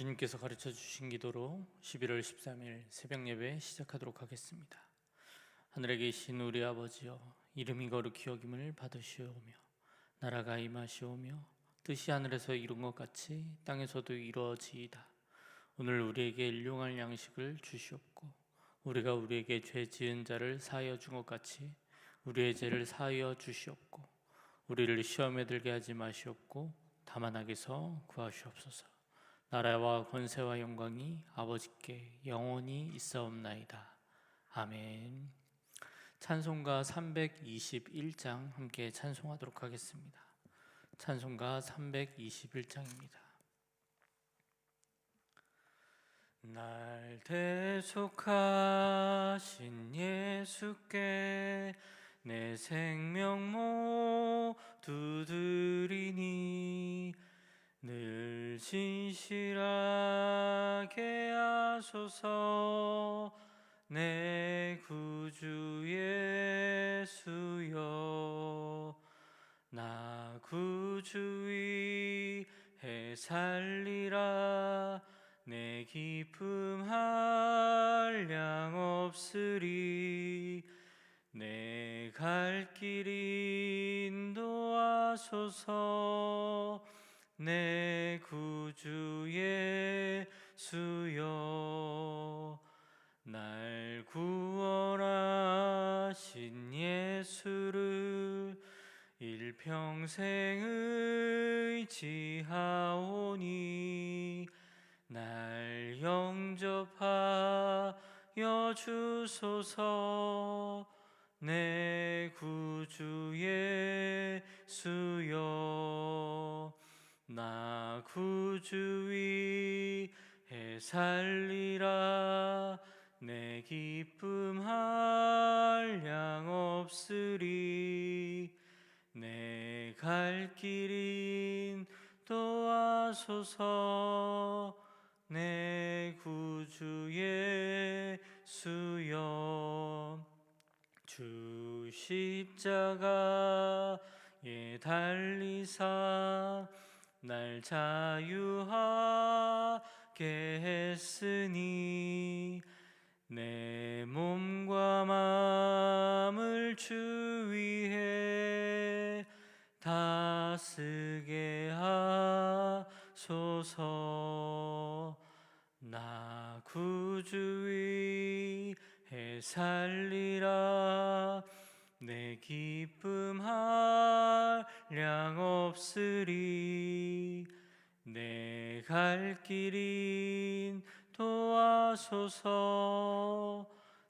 주님께서 가르쳐 주신 기도로 11월 13일 새벽 예배 시작하도록 하겠습니다. 하늘에 계신 우리 아버지여 이름이 거룩히 여김을 받으시오며 나라가 임하시오며 뜻이 하늘에서 이룬 것 같이 땅에서도 이루어지이다. 오늘 우리에게 일용할 양식을 주시옵고 우리가 우리에게 죄 지은 자를 사하여 준 것 같이 우리의 죄를 사하여 주시옵고 우리를 시험에 들게 하지 마시옵고 다만 악에서 구하시옵소서. 나라와 권세와 영광이 아버지께 영원히 있사옵나이다. 아멘. 찬송가 321장 함께 찬송하도록 하겠습니다. 찬송가 321장입니다. 날 대속하신 예수께 내 생명 모두 드리니 늘 진실하게 하소서. 내 구주 예수여 나 구주 위해 살리라 내 기쁨 한량 없으리. 내 갈 길 인도하소서. 내 구주 예수여. 날 구원하신 예수를 일평생 의지하오니 날 영접하여 주소서. 내 구주 예수여. 나 구주 위해 살리라. 내 기쁨 한량 없으리. 내 갈 길 인도하소서 내 구주 예수여 주 십자가에 달리사 날 자유하게 했으니 내 몸과 마음을 주 위해 다스게 하소서 주 위해 살리라. 내 기쁨 한량 없으리. 내 갈 길인 도와소서.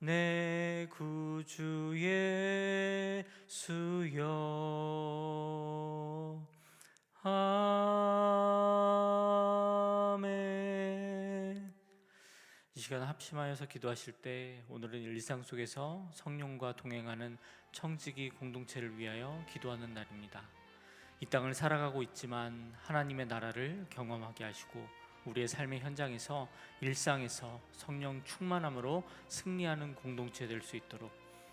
내 구주 예수여 시간 합심하여서 기도하실 때 오늘은 일상 속에서 성령과 동행하는 청지기 공동체를 위하여 기도하는 날입니다. 이 땅을 살아가고 있지만 하나님의 나라를 경험하게 하시고 우리의 삶의 현장에서 일상에서 성령 충만함으로 승리하는 공동체 될 수 있도록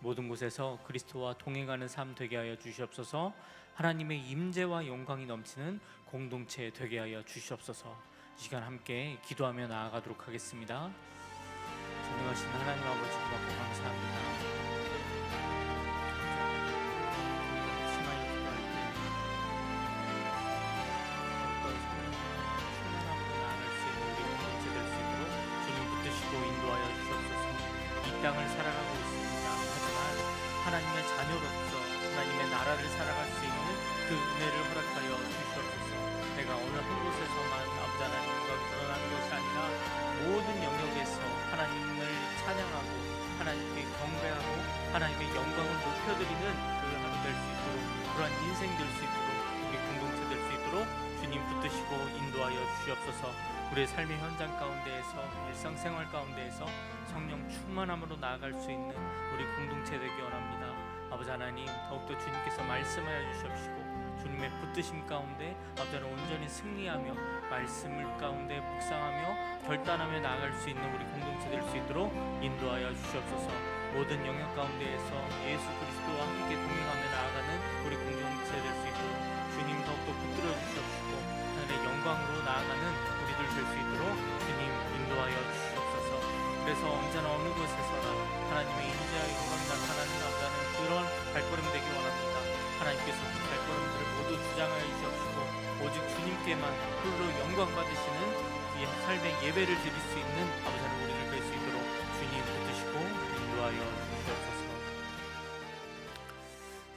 모든 곳에서 그리스도와 동행하는 삶 되게 하여 주시옵소서. 하나님의 임재와 영광이 넘치는 공동체 되게 하여 주시옵소서. 이 시간 함께 기도하며 나아가도록 하겠습니다. 존경하신 하나님 아버지 고맙고 감사합니다. 땅을 살아가고 있습니다. 하지만 하나님의 자녀로서 하나님의 나라를 살아갈 수 있는 그 은혜를 허락하여 주시옵소서. 내가 어느 한 곳에서만 하나님께 경배하고 하나님의 영광을 높여드리는 그 하루 될 수 있도록 그러한 인생 될 수 있도록 우리 공동체 될 수 있도록 주님 붙드시고 인도하여 주시옵소서. 우리의 삶의 현장 가운데에서 일상생활 가운데에서 성령 충만함으로 나아갈 수 있는 우리 공동체 되기 원합니다. 아버지 하나님 더욱더 주님께서 말씀하여 주시옵시고 주님의 붙드심 가운데 하나님 온전히 승리하며 말씀을 가운데 묵상하며 결단하며 나아갈 수 있는 우리 공동체 될 수 있도록 인도하여 주시옵소서. 모든 영역 가운데에서 예수 그리스도와 함께 동행하며 나아가는 우리 공동체 될 수 있도록 주님 더욱더 붙들어 주시옵시고 하늘의 영광으로 나아가는 우리들 될 수 있도록 주님 인도하여 주시옵소서. 그래서 언제나 어느 곳에서나 하나님의 인자의 영광 나타나는 그런 발걸음 되기 원합니다 하나님께서 그 발걸음들을 모두 주장하여 주시옵시고 오직 주님께만 홀로 영광 받으시는 이 삶의 예배를 드릴 수 있는 아버지 하나님 우리를 뵐 수 있도록 주님 붙드시고 인도하여 주시옵소서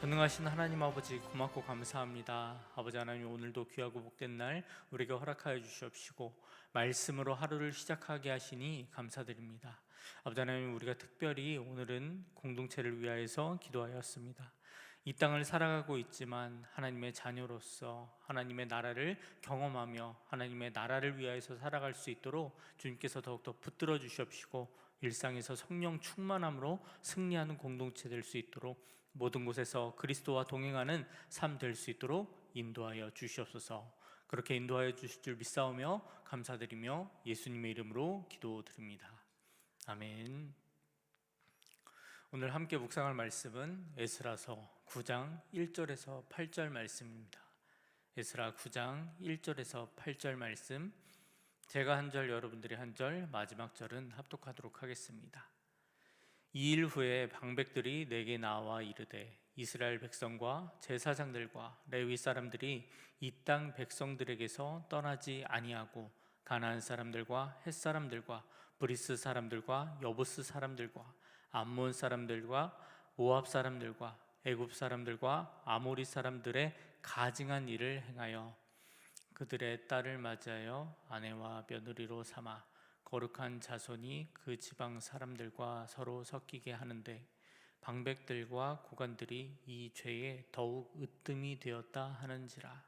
전능하신 하나님 아버지 고맙고 감사합니다. 아버지 하나님 오늘도 귀하고 복된 날 우리에게 허락하여 주시옵시고 말씀으로 하루를 시작하게 하시니 감사드립니다. 아버지 하나님 우리가 특별히 오늘은 공동체를 위하여서 기도하였습니다. 이 땅을 살아가고 있지만 하나님의 자녀로서 하나님의 나라를 경험하며 하나님의 나라를 위하여서 살아갈 수 있도록 주님께서 더욱더 붙들어 주시옵시고 일상에서 성령 충만함으로 승리하는 공동체 될 수 있도록 모든 곳에서 그리스도와 동행하는 삶 될 수 있도록 인도하여 주시옵소서. 그렇게 인도하여 주실 줄 믿사오며 감사드리며 예수님의 이름으로 기도드립니다. 아멘. 오늘 함께 묵상할 말씀은 에스라서 9장 1절에서 8절 말씀입니다. 에스라 9장 1절에서 8절 말씀 제가 한 절 여러분들이 한 절 마지막 절은 합독하도록 하겠습니다. 이 일 후에 방백들이 내게 나와 이르되 이스라엘 백성과 제사장들과 레위 사람들이 이 땅 백성들에게서 떠나지 아니하고 가나안 사람들과 헷 사람들과 브리스 사람들과 여부스 사람들과 암몬 사람들과 모압 사람들과 애굽 사람들과 아모리 사람들의 가증한 일을 행하여 그들의 딸을 맞이하여 아내와 며느리로 삼아 거룩한 자손이 그 지방 사람들과 서로 섞이게 하는데 방백들과 고관들이 이 죄에 더욱 으뜸이 되었다 하는지라.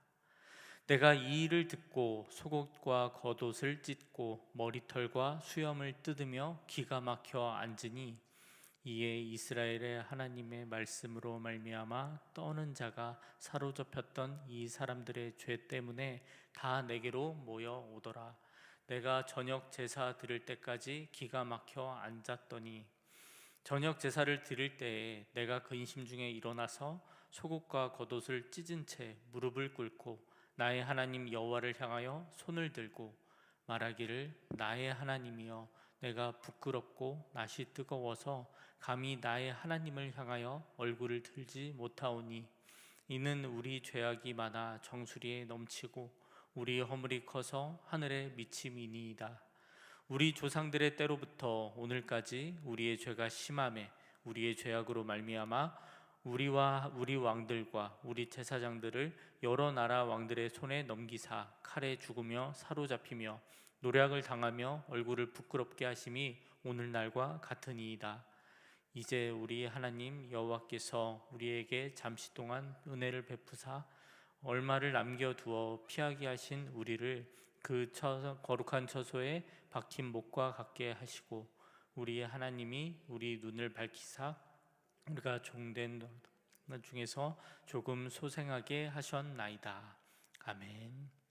내가 이 일을 듣고 속옷과 겉옷을 찢고 머리털과 수염을 뜯으며 기가 막혀 앉으니 이에 이스라엘의 하나님의 말씀으로 말미암아 떠는 자가 사로잡혔던 이 사람들의 죄 때문에 다 내게로 모여 오더라. 내가 저녁 제사 드릴 때까지 기가 막혀 앉았더니 저녁 제사를 드릴 때에 내가 근심 중에 일어나서 속옷과 겉옷을 찢은 채 무릎을 꿇고 나의 하나님 여호와를 향하여 손을 들고 말하기를 나의 하나님이여 내가 부끄럽고 낯이 뜨거워서 감히 나의 하나님을 향하여 얼굴을 들지 못하오니 이는 우리 죄악이 많아 정수리에 넘치고 우리 허물이 커서 하늘에 미침이니이다. 우리 조상들의 때로부터 오늘까지 우리의 죄가 심함에 우리의 죄악으로 말미암아 우리와 우리 왕들과 우리 제사장들을 여러 나라 왕들의 손에 넘기사 칼에 죽으며 사로잡히며 노략을 당하며 얼굴을 부끄럽게 하심이 오늘날과 같으니이다. 이제 우리 하나님 여호와께서 우리에게 잠시 동안 은혜를 베푸사 얼마를 남겨 두어 피하게 하신 우리를 그 처, 거룩한 처소에 박힌 목과 같게 하시고 우리의 하나님이 우리 눈을 밝히사 우리가 종된 중에서 조금 소생하게 하셨나이다. 아멘.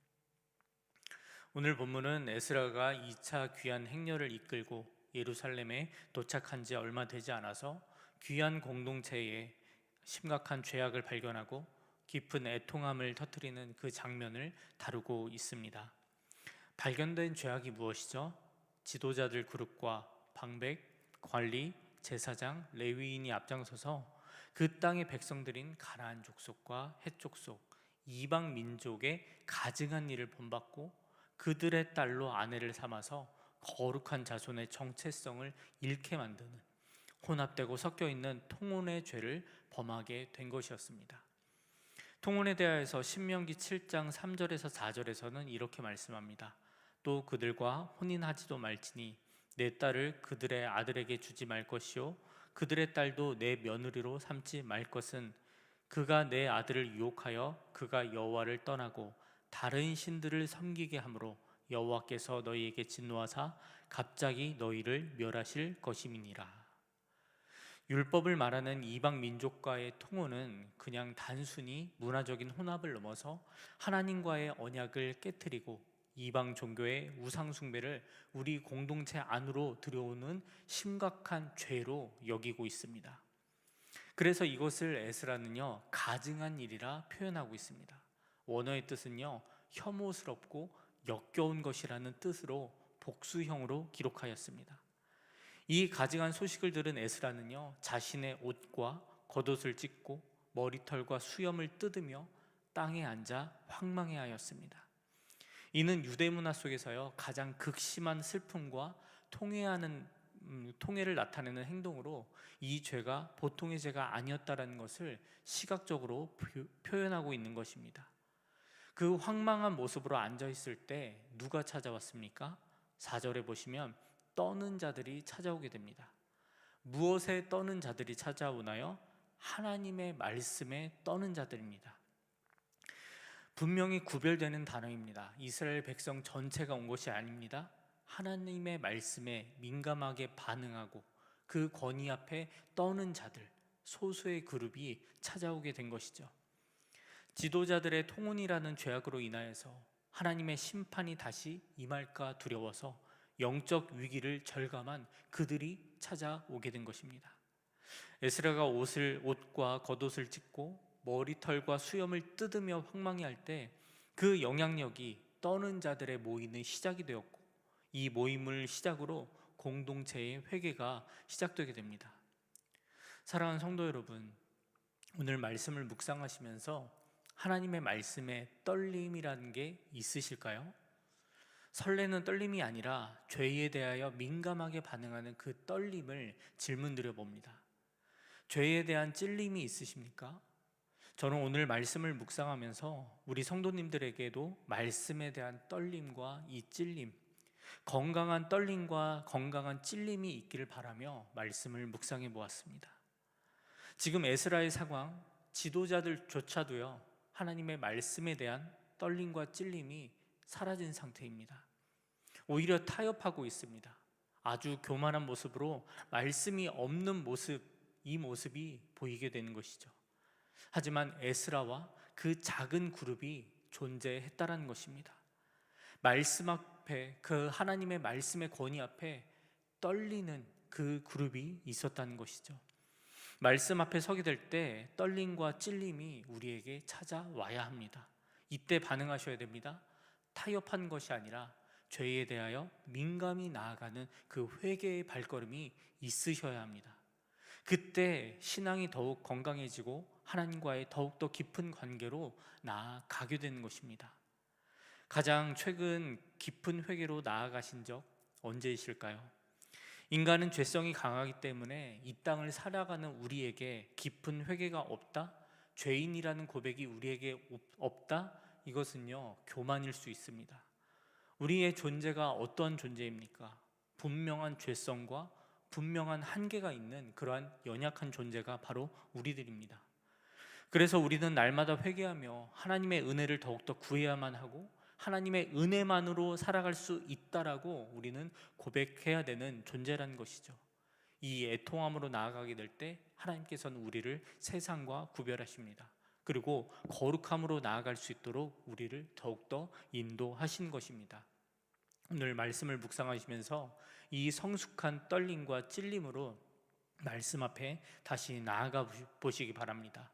오늘 본문은 에스라가 2차 귀한 행렬을 이끌고 예루살렘에 도착한 지 얼마 되지 않아서 귀한 공동체에 심각한 죄악을 발견하고 깊은 애통함을 터뜨리는 그 장면을 다루고 있습니다. 발견된 죄악이 무엇이죠? 지도자들 그룹과 방백, 관리, 제사장, 레위인이 앞장서서 그 땅의 백성들인 가나안 족속과 헷 족속, 이방 민족의 가증한 일을 본받고 그들의 딸로 아내를 삼아서 거룩한 자손의 정체성을 잃게 만드는 혼합되고 섞여 있는 통혼의 죄를 범하게 된 것이었습니다. 통혼에 대하여서 신명기 7장 3절에서 4절에서는 이렇게 말씀합니다. 또 그들과 혼인하지도 말지니 내 딸을 그들의 아들에게 주지 말 것이요 그들의 딸도 내 며느리로 삼지 말 것은 그가 내 아들을 유혹하여 그가 여호와를 떠나고 다른 신들을 섬기게 하므로 여호와께서 너희에게 진노하사 갑자기 너희를 멸하실 것임이니라. 율법을 말하는 이방 민족과의 통혼은 그냥 단순히 문화적인 혼합을 넘어서 하나님과의 언약을 깨뜨리고 이방 종교의 우상 숭배를 우리 공동체 안으로 들여오는 심각한 죄로 여기고 있습니다. 그래서 이것을 에스라는요 가증한 일이라 표현하고 있습니다. 원어의 뜻은요 혐오스럽고 역겨운 것이라는 뜻으로 복수형으로 기록하였습니다. 이 가증한 소식을 들은 에스라는요 자신의 옷과 겉옷을 찢고 머리털과 수염을 뜯으며 땅에 앉아 황망해 하였습니다. 이는 유대 문화 속에서요 가장 극심한 슬픔과 통회하는 음, 통해를 나타내는 행동으로 이 죄가 보통의 죄가 아니었다라는 것을 시각적으로 표, 현하고 있는 것입니다. 그 황망한 모습으로 앉아 있을 때 누가 찾아왔습니까? 4절에 보시면 떠는 자들이 찾아오게 됩니다. 무엇에 떠는 자들이 찾아오나요? 하나님의 말씀에 떠는 자들입니다. 분명히 구별되는 단어입니다. 이스라엘 백성 전체가 온 것이 아닙니다. 하나님의 말씀에 민감하게 반응하고 그 권위 앞에 떠는 자들, 소수의 그룹이 찾아오게 된 것이죠. 지도자들의 통혼이라는 죄악으로 인하여서 하나님의 심판이 다시 임할까 두려워서 영적 위기를 절감한 그들이 찾아오게 된 것입니다. 에스라가 옷을 옷과 겉옷을 찢고 머리털과 수염을 뜯으며 황망해할 때 그 영향력이 떠는 자들의 모이는 시작이 되었고 이 모임을 시작으로 공동체의 회개가 시작되게 됩니다. 사랑하는 성도 여러분, 오늘 말씀을 묵상하시면서 하나님의 말씀에 떨림이라는 게 있으실까요? 설레는 떨림이 아니라 죄에 대하여 민감하게 반응하는 그 떨림을 질문드려 봅니다. 죄에 대한 찔림이 있으십니까? 저는 오늘 말씀을 묵상하면서 우리 성도님들에게도 말씀에 대한 떨림과 이 찔림, 건강한 떨림과 건강한 찔림이 있기를 바라며 말씀을 묵상해 보았습니다. 지금 에스라의 상황, 지도자들조차도요, 하나님의 말씀에 대한 떨림과 찔림이 사라진 상태입니다. 오히려 타협하고 있습니다. 아주 교만한 모습으로 말씀이 없는 모습, 이 모습이 보이게 되는 것이죠. 하지만 에스라와 그 작은 그룹이 존재했다라는 것입니다. 말씀 앞에 그 하나님의 말씀의 권위 앞에 떨리는 그 그룹이 있었다는 것이죠. 말씀 앞에 서게 될 때 떨림과 찔림이 우리에게 찾아와야 합니다. 이때 반응하셔야 됩니다. 타협한 것이 아니라 죄에 대하여 민감히 나아가는 그 회개의 발걸음이 있으셔야 합니다. 그때 신앙이 더욱 건강해지고 하나님과의 더욱더 깊은 관계로 나아가게 되는 것입니다. 가장 최근 깊은 회개로 나아가신 적 언제이실까요? 인간은 죄성이 강하기 때문에 이 땅을 살아가는 우리에게 깊은 회개가 없다? 죄인이라는 고백이 우리에게 없다? 이것은요, 교만일 수 있습니다. 우리의 존재가 어떠한 존재입니까? 분명한 죄성과 분명한 한계가 있는 그러한 연약한 존재가 바로 우리들입니다. 그래서 우리는 날마다 회개하며 하나님의 은혜를 더욱더 구해야만 하고 하나님의 은혜만으로 살아갈 수 있다라고 우리는 고백해야 되는 존재라는 것이죠. 이 애통함으로 나아가게 될 때 하나님께서는 우리를 세상과 구별하십니다. 그리고 거룩함으로 나아갈 수 있도록 우리를 더욱더 인도하신 것입니다. 오늘 말씀을 묵상하시면서 이 성숙한 떨림과 찔림으로 말씀 앞에 다시 나아가 보시기 바랍니다.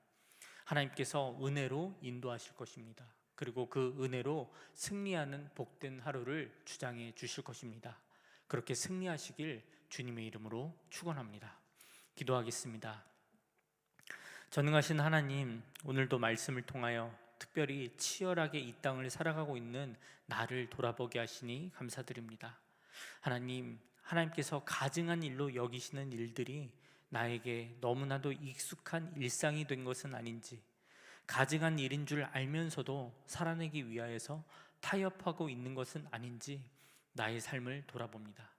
하나님께서 은혜로 인도하실 것입니다. 그리고 그 은혜로 승리하는 복된 하루를 주장해 주실 것입니다. 그렇게 승리하시길 주님의 이름으로 축원합니다. 기도하겠습니다. 전능하신 하나님, 오늘도 말씀을 통하여 특별히 치열하게 이 땅을 살아가고 있는 나를 돌아보게 하시니 감사드립니다. 하나님, 하나님께서 가증한 일로 여기시는 일들이 나에게 너무나도 익숙한 일상이 된 것은 아닌지, 가증한 일인 줄 알면서도 살아내기 위하여서 타협하고 있는 것은 아닌지 나의 삶을 돌아봅니다.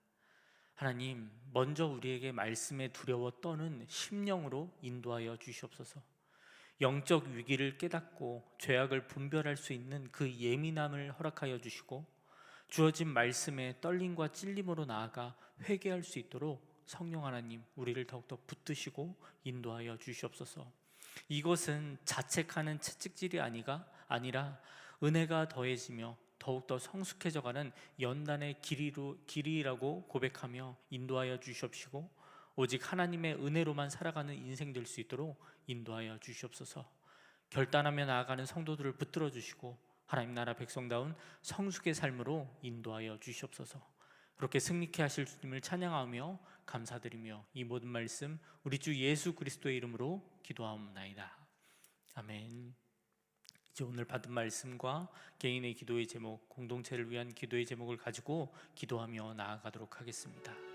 하나님, 먼저 우리에게 말씀에 두려워 떠는 심령으로 인도하여 주시옵소서. 영적 위기를 깨닫고 죄악을 분별할 수 있는 그 예민함을 허락하여 주시고 주어진 말씀에 떨림과 찔림으로 나아가 회개할 수 있도록 성령 하나님 우리를 더욱더 붙드시고 인도하여 주시옵소서. 이것은 자책하는 채찍질이 아니가 아니라 은혜가 더해지며 더욱더 성숙해져가는 연단의 길이로 길이라고 고백하며 인도하여 주시옵시고 오직 하나님의 은혜로만 살아가는 인생 될 수 있도록 인도하여 주시옵소서. 결단하며 나아가는 성도들을 붙들어 주시고 하나님 나라 백성다운 성숙의 삶으로 인도하여 주시옵소서. 그렇게 승리케 하실 주님을 찬양하며 감사드리며 이 모든 말씀 우리 주 예수 그리스도의 이름으로 기도하옵나이다. 아멘. 이제 오늘 받은 말씀과 개인의 기도의 제목, 공동체를 위한 기도의 제목을 가지고 기도하며 나아가도록 하겠습니다.